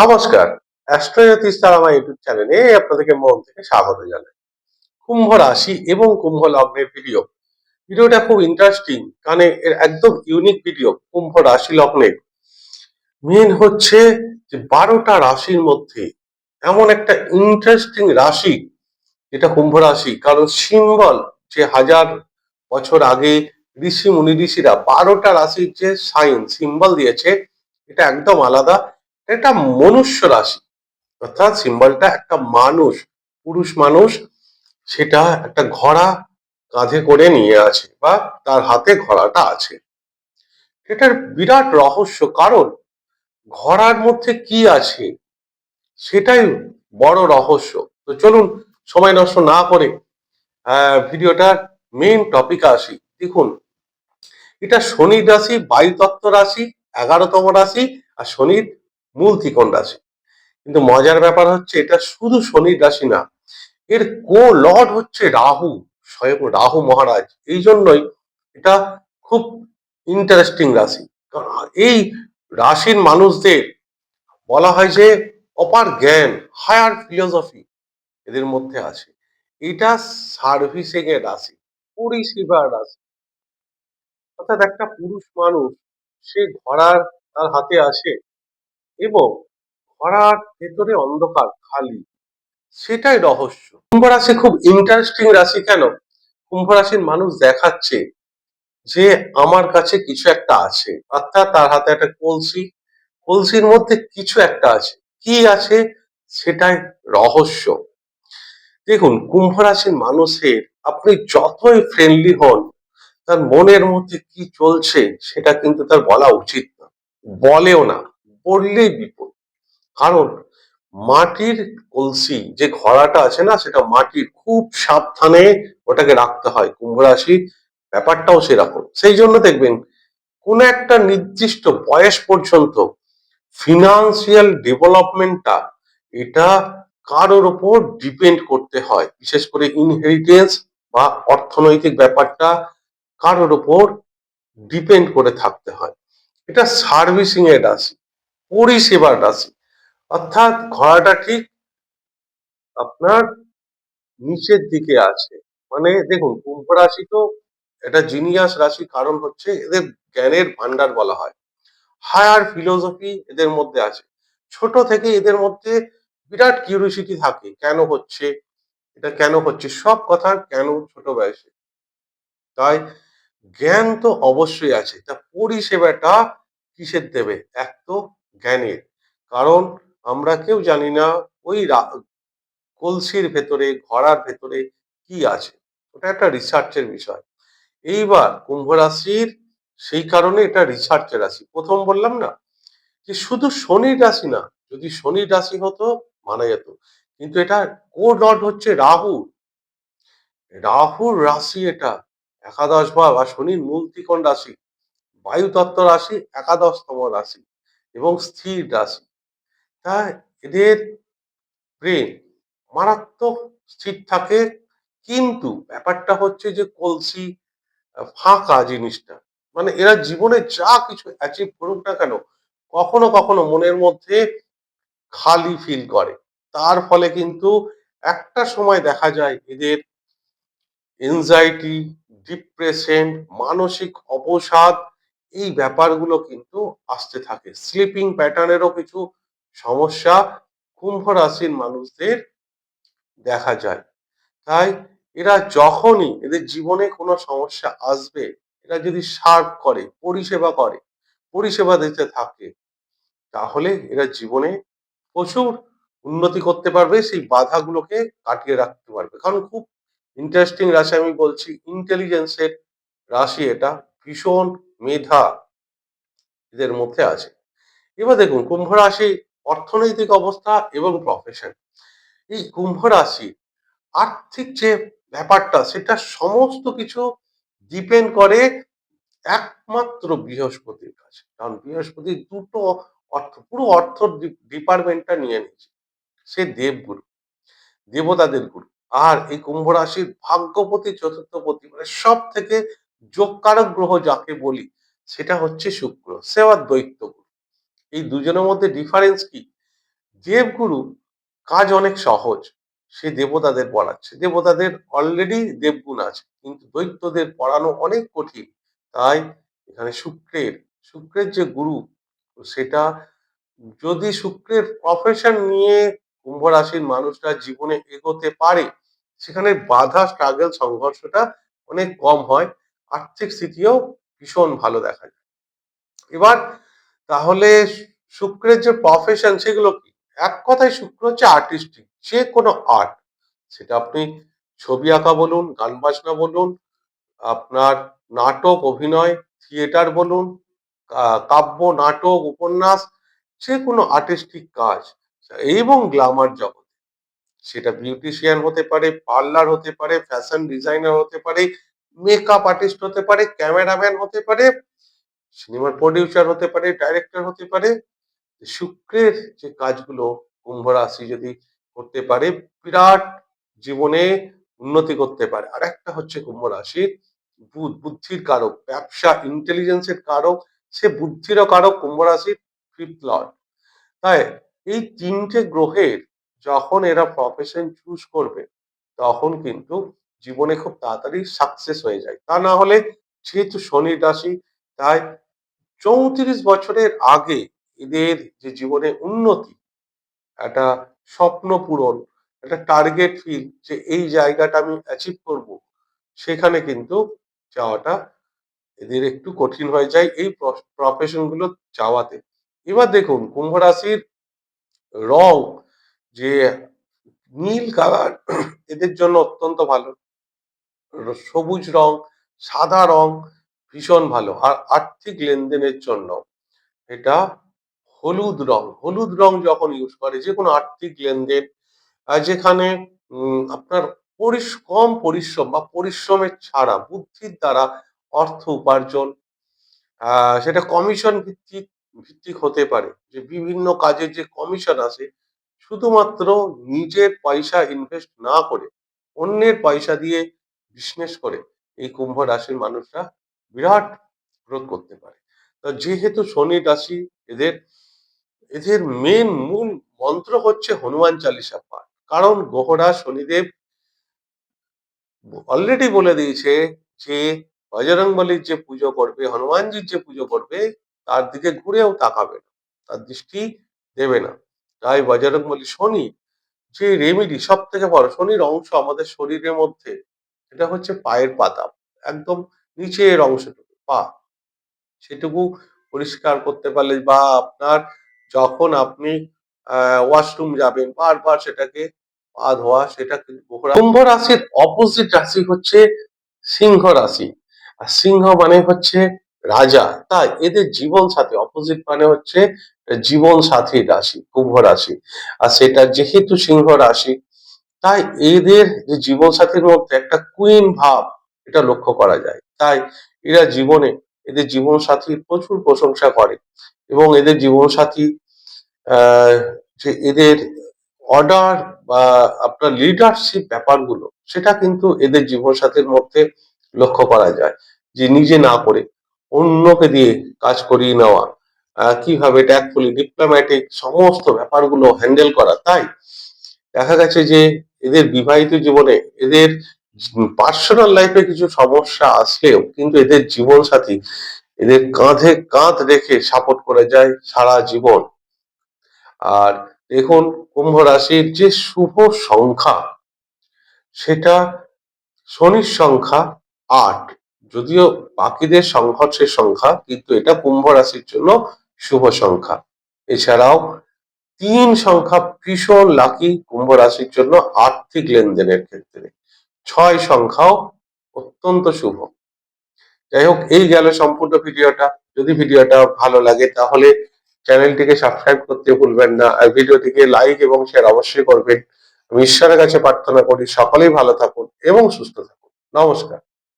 নমস্কার অ্যাস্ট্রোজ্যোতিষ ইউটিউব চ্যানেলে আপনাদেরকে মন থেকে স্বাগত জানাই। কুম্ভ রাশি এবং কুম্ভ লগ্নের ভিডিও ভিডিওটা খুব ইন্টারেস্টিং কারণ এর একদম ইউনিক ভিডিও কুম্ভ রাশি লগ্নের। মেন হচ্ছে যে বারোটা রাশির মধ্যে এমন একটা ইন্টারেস্টিং রাশি, যেটা কুম্ভ রাশি। কারণ সিম্বল যে হাজার বছর আগে ঋষি মুনি ঋষিরা বারোটা রাশির যে সাইন সিম্বল দিয়েছে, এটা একদম আলাদা। এটা মনুষ্য রাশি। অর্থাৎ সিম্বলটা একটা মানুষ, পুরুষ মানুষ, সেটা একটা ঘোড়া কাঁধে করে নিয়ে আছে বা তার হাতে ঘোড়াটা আছে। এটার বিরাট রহস্য কারণ, ঘোড়ার মধ্যে কি আছে? সেটাই বড় রহস্য। তো চলুন সময় নষ্ট না করে ভিডিওটার মেইন টপিক আসি। দেখুন, এটা শনি রাশি, বায়ুতত্ত্ব রাশি, এগারোতম রাশি আর শনির মূল ত্রিকোণ রাশি। কিন্তু মজার ব্যাপার হচ্ছে, এটা শুধু শনির রাশি না, এর কো লর্ড হচ্ছে রাহু, স্বয়ং রাহু মহারাজ। এই জন্যই এটা খুব ইন্টারেস্টিং রাশি। এই রাশির মানুষদের বলা হয় যে, অপার জ্ঞান, হায়ার ফিলোসফি এদের মধ্যে আছে। এটা সার্ভিসিং এর রাশি, পরিষেবার রাশি। অর্থাৎ একটা পুরুষ মানুষ, সে ঘোড়ার তার হাতে আসে এবং ঘোড়ার ভেতরে অন্ধকার, খালি। সেটাই রহস্য। কুম্ভ রাশি খুব ইন্টারেস্টিং রাশি কেন? কুম্ভ রাশির মানুষ দেখাচ্ছে যে আমার কাছে কিছু একটা আছে। অর্থাৎ তার হাতে একটা কলসি। কলসির মধ্যে কিছু একটা আছে। কি আছে? সেটাই রহস্য। দেখুন, কুম্ভ রাশির মানুষের আপনি যতই ফ্রেন্ডলি হন, তার মনের মধ্যে কি চলছে সেটা কিন্তু তার বলা উচিত না। বলেও না। বললেই বিপদ কারণ মাটির কলসি, যে ঘোড়াটা আছে না, সেটা মাটির খুব সাবধানে ওটাকে রাখতে হয় কুম্ভ রাশির ব্যাপারটাও সেরকম। সেই জন্য দেখবেন, কোন একটা নির্দিষ্ট বয়স পর্যন্ত ফিনান্সিয়াল ডেভেলপমেন্টটা এটা কারোর ওপর ডিপেন্ড করতে হয়। বিশেষ করে ইনহেরিটেন্স বা অর্থনৈতিক ব্যাপারটা কারোর ওপর ডিপেন্ড করে থাকতে হয়। এটা সার্ভিসিং এর রাশি। পরিষেবার রাশি অর্থাৎ ঘোড়াটা ঠিক আপনার নিচের দিকে আছে। মানে দেখুন, কুম্ভ রাশি তো এটা জিনিয়াস রাশি কারণ হচ্ছে এদের জ্ঞানের ভান্ডার বলা হয়। হায়ার ফিলোসফি এদের মধ্যে আছে। ছোট থেকে এদের মধ্যে বিরাট কিউরিসিটি থাকে, কেন হচ্ছে? এটা কেন হচ্ছে? সব কথার কেন ছোট বয়সে? তাই জ্ঞান তো অবশ্যই আছে। তা পরিষেবাটা কিসের দেবে? এক তো জ্ঞানের। কারণ আমরা কেউ জানি না ওই কলসির ভেতরে, ঘোড়ার ভেতরে কি আছে। ওটা একটা রিসার্চের বিষয়। এইবার কুম্ভ রাশির সেই কারণে এটা রিসার্চের রাশি। প্রথম বললাম না যে শুধু শনির রাশি না, যদি শনির রাশি হতো, মানা যেত। কিন্তু এটা কো ডট হচ্ছে রাহু। রাহুর রাশি এটা একাদশ আর শনির মূল রাশি। বায়ুতত্ত্ব রাশি একাদশতম রাশি। এবং স্থির রাশি তাই এদের ব্রেন মারাত্মক স্থির থাকে। কিন্তু ব্যাপারটা হচ্ছে যে কলসি ফাঁকা জিনিসটা। মানে এরা জীবনে যা কিছু অ্যাচিভ করুক না কেন, কখনো কখনো মনের মধ্যে খালি ফিল করে। তার ফলে কিন্তু একটা সময় দেখা যায় এদের এনজাইটি ডিপ্রেশন মানসিক অবসাদ এই ব্যাপারগুলো কিন্তু আসতে থাকে। স্লিপিং প্যাটার্নেরও কিছু সমস্যা কুম্ভ রাশির মানুষদের দেখা যায়। তাই এরা যখনই এদের জীবনে কোনো সমস্যা আসবে, এরা যদি সার্ভ করে, পরিষেবা করে, পরিষেবা দিতে থাকে, তাহলে এরা জীবনে প্রচুর উন্নতি করতে পারবে, সেই বাধাগুলোকে কাটিয়ে রাখতে পারবে। কারণ খুব ইন্টারেস্টিং রাশি আমি বলছি ইন্টেলিজেন্সের রাশি এটা ভীষণ মেধা এদের মধ্যে আছে। এবার দেখুন, কুম্ভ রাশি অর্থনৈতিক অবস্থা এবং প্রফেশন এই কুম্ভ রাশি আর্থিক যে ব্যাপারটা, সেটা সমস্ত কিছু ডিপেন্ড করে একমাত্র বৃহস্পতির কাছে। কারণ বৃহস্পতি দুটো অর্থ, পুরো অর্থ ডিপার্টমেন্টটা নিয়ে নিয়েছে। সে দেবগুরু, দেবতাদের গুরু। আর এই কুম্ভ রাশির ভাগ্যপতি চতুর্থপতি মানে সব থেকে যোগকারক গ্রহ যাকে বলি, সেটা হচ্ছে শুক্র সে আবার দৈত্য গুরু। এই দুজনের মধ্যে ডিফারেন্স কি? দেবগুরু কাজ অনেক সহজ, সে দেবতাদের পড়াচ্ছে। দেবতাদের অলরেডি দেবগুণ আছে, কিন্তু দৈত্যদের পড়ানো অনেক কঠিন। তাই এখানে শুক্রের শুক্রের যে গুরু, সেটা যদি শুক্রের প্রফেশন নিয়ে কুম্ভ রাশির মানুষরা জীবনে এগোতে পারে, সেখানে বাধা স্ট্রাগল সংঘর্ষটা অনেক কম হয়। আর্থিক স্থিতিও ভীষণ ভালো দেখা যায়। এবার তাহলে শুক্রের যে প্রফেশন সেগুলো কি? এক কথায় শুক্র হচ্ছে আর্টিস্টিক যে কোনো আর্ট সেটা আপনি ছবি আঁকা বলুন, গান বাজনা বলুন, আপনার নাটক, অভিনয় থিয়েটার বলুন কাব্য, নাটক, উপন্যাস, যে কোনো আর্টিস্টিক কাজ, এবং গ্ল্যামার জগৎ সেটা বিউটিশিয়ান হতে পারে পার্লার হতে পারে ফ্যাশন ডিজাইনার হতে পারে মেকআপ আর্টিস্ট হতে পারে ক্যামেরাম্যান হতে পারে সিনেমার প্রডিউসার হতে পারে ডাইরেক্টর হতে পারে, শুক্রের যে কাজগুলো কুম্ভ রাশি যদি করতে পারে, বিরাট জীবনে উন্নতি করতে পারে। আর একটা হচ্ছে কুম্ভ রাশির বুধ, বুদ্ধির কারক, ব্যবসা ইন্টেলিজেন্সের কারক, সে বুদ্ধিরও কারক কুম্ভ রাশির ফিফথ লর্ড তাই এই তিনটে গ্রহের যখন এরা প্রফেশন চুজ করবে, তখন কিন্তু জীবনে খুব তাড়াতাড়ি সাকসেস হয়ে যায়। তা না হলে যেহেতু শনির রাশি, তাই চৌত্রিশ বছরের আগে এদের যে জীবনে উন্নতি, একটা স্বপ্ন পূরণ, একটা টার্গেট ফিল যে এই জায়গাটা আমি অ্যাচিভ করব, সেখানে কিন্তু যাওয়াটা এদের একটু কঠিন হয়ে যায় এই প্রফেশনগুলো যাওয়াতে। এবার দেখুন, কুম্ভ রাশির রং যে নীল কালার এদের জন্য অত্যন্ত ভালো। সবুজ রং, সাদা রং ভীষণ ভালো। আর আর্থিক লেনদেনের জন্য এটা হলুদ রং। হলুদ রং যখন ইউজ করে যে কোনো আর্থিক লেনদেন যেখানে আপনার পরিশ কম পরিশ্রম বা পরিশ্রমের ছাড়া, বুদ্ধির দ্বারা অর্থ উপার্জন সেটা কমিশন ভিত্তিক ভিত্তিক হতে পারে। যে বিভিন্ন কাজের যে কমিশন আসে, শুধুমাত্র নিজের পয়সা ইনভেস্ট না করে, অন্যের পয়সা দিয়ে বিজনেস করে এই কুম্ভ রাশির মানুষরা বিরাট গ্রোথ করতে পারে। তো যেহেতু শনি রাশি, এদের এদের মেন মূল মন্ত্র হচ্ছে হনুমান চালিসা পাঠ। কারণ গ্রহরা শনিদেব অলরেডি বলে দিয়েছে যে, বজরংবলির যে পুজো করবে, হনুমানজির যে পুজো করবে, তার দিকে ঘুরেও তাকাবে না, তার দৃষ্টি দেবে না। তাই বজরংবলী শনি যে রেমেডি সব থেকে বড়, শনির অংশ আমাদের শরীরের মধ্যে এটা হচ্ছে পায়ের পাতা একদম নিচের অংশটুকু, পা। সেটুকু পরিষ্কার করতে পারলে বা আপনার যখন আপনি ওয়াশরুম যাবেন, বারবার সেটাকে পা ধোয়া, সেটা কুম্ভ রাশির অপোজিট রাশি হচ্ছে সিংহ রাশি। আর সিংহ মানে হচ্ছে রাজা। তাই এদের জীবন সাথী অপোজিট মানে হচ্ছে জীবন সাথী রাশি, কুম্ভ রাশি। আর সেটা যেহেতু সিংহ রাশি তাই এদের যে জীবন সাথীর মধ্যে একটা কুইন ভাব এটা লক্ষ্য করা যায়। তাই এরা জীবনে এদের জীবন সাথীর প্রচুর প্রশংসা করে এবং এদের জীবন সাথী আহ, যে এদের অর্ডার বা আপনার লিডারশিপ ব্যাপারগুলো সেটা কিন্তু এদের জীবনসাথীর মধ্যে লক্ষ্য করা যায় যে নিজে না করে অন্যকে দিয়ে কাজ করিয়ে নেওয়া কীভাবে ট্যাক্টফুলি ডিপ্লোম্যাটিক সমস্ত ব্যাপারগুলো হ্যান্ডেল করা। তাই দেখা গেছে যে এদের বিবাহিত জীবনে এদের পার্সোনাল লাইফে কিছু সমস্যা আসলেও কিন্তু এদের জীবন সাথী এদের কাঁধে কাঁধ রেখে সাপোর্ট করে যায় সারা জীবন। আর দেখুন, কুম্ভ রাশির যে শুভ সংখ্যা, সেটা শনির সংখ্যা আট। যদিও বাকিদের সংঘর্ষের সংখ্যা, কিন্তু এটা কুম্ভ রাশির জন্য শুভ সংখ্যা। এছাড়াও তিন সংখ্যা ভীষণ লাকি কুম্ভ রাশির জন্য আর্থিক লেনদেনের ক্ষেত্রে। ছয় সংখ্যাও অত্যন্ত শুভ। যাই হোক, এই গেল সম্পূর্ণ ভিডিওটা। যদি ভিডিওটা ভালো লাগে, তাহলে চ্যানেলটিকে সাবস্ক্রাইব করতে ভুলবেন না। আর ভিডিওটিকে লাইক এবং শেয়ার অবশ্যই করবেন। আমি ঈশ্বরের কাছে প্রার্থনা করি, সকলেই ভালো থাকুন এবং সুস্থ থাকুন। নমস্কার।